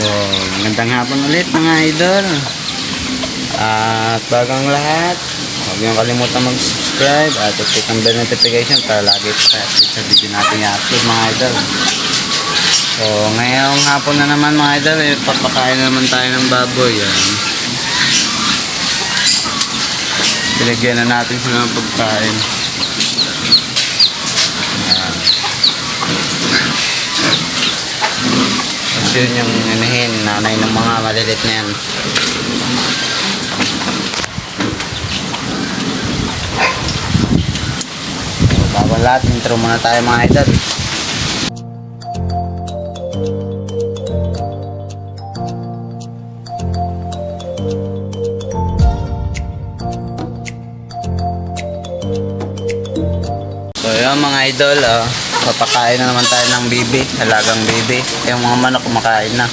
So, magandang hapon ulit mga idol. At bagang lahat, huwag niyong kalimutan mag-subscribe at i-click ang bell notification para lagi pa sa video natin i-upload mga idol. So, ngayong hapon na naman mga idol, eh, papakain na naman tayo ng baboy. Yan. Binigyan na natin sila ng pagkain. Yan. Tapos yun yung inahin, nanay ng mga malilit na yan. So, bago lahat, intro muna tayo mga idol. So yun mga idol, oh, papakain na naman tayo ng bibi, halagang bibi. Yung mga manok kumakain na.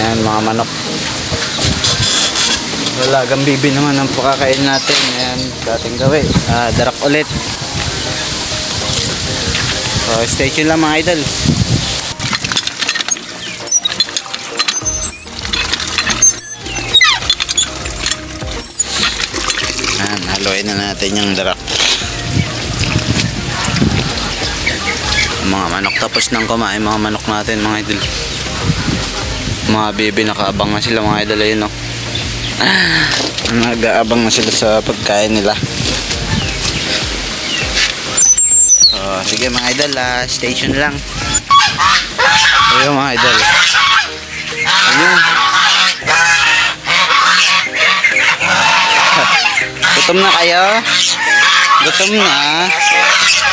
Ayan mga manok. Halagang bibi naman ang pakakain natin. Ayan, dating gawin. Ah, darak ulit. So stay tuned lang mga idol. Ayan, haluin na natin yung darak. Mga manok. Tapos nang kumain mga manok natin mga idol. Mga baby nakaabang na sila mga idol. Ayun no nag-aabang na sila sa pagkain nila. So, sige mga idol ah, station lang. Ayun mga idol. Ayun. Gutom na kayo gutom na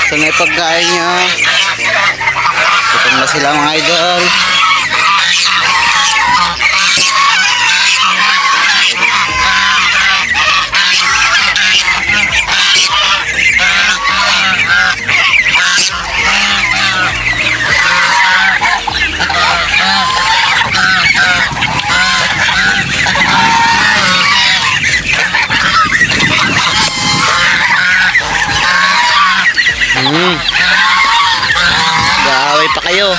ito na yung pagkain nyo Gutom na sila mga idol. Kayo.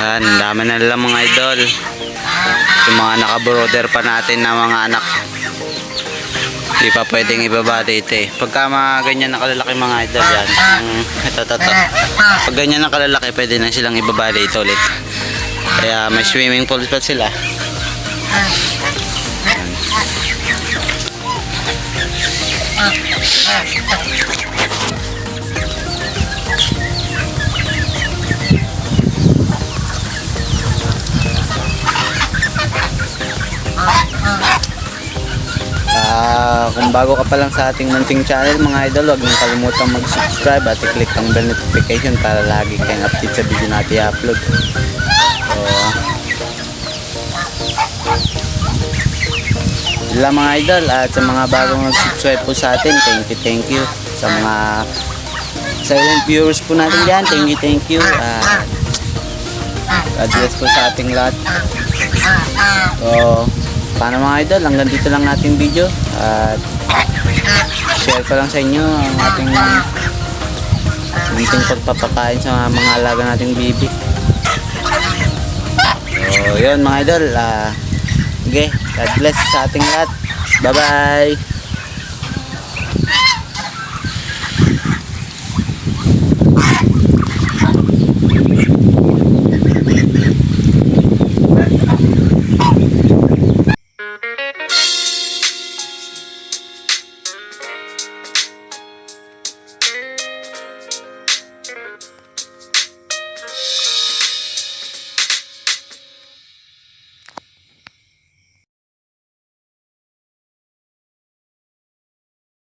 Ayan, dami na nila mga idol. Yung mga nakabrother pa natin na mga anak. Di pa pwedeng ibaba dito eh. Pagka mga ganyan na kalalaki mga idol yan. Yung, ito, ito, ito. Pag ganyan na kalalaki, pwede na silang ibaba dito ulit. Kaya may swimming pool pa sila. Ah, kung bago ka pa lang sa ating munting channel mga idol, huwag niyong kalimutan mag-subscribe at i-click ang bell notification para lagi kayong update sa video natin i-upload. Lang mga idol at sa mga bagong nag-subscribe po sa atin, thank you, thank you. Sa mga silent viewers po natin dyan, thank you, thank you. At God bless po sa ating lahat. So, paano mga idol, hanggang dito lang natin video at share ko lang sa inyo ang ating munting pagpapakain sa mga alaga nating bibi. So, yun mga idol. Uh, okay, God bless sa ating lahat. Bye-bye.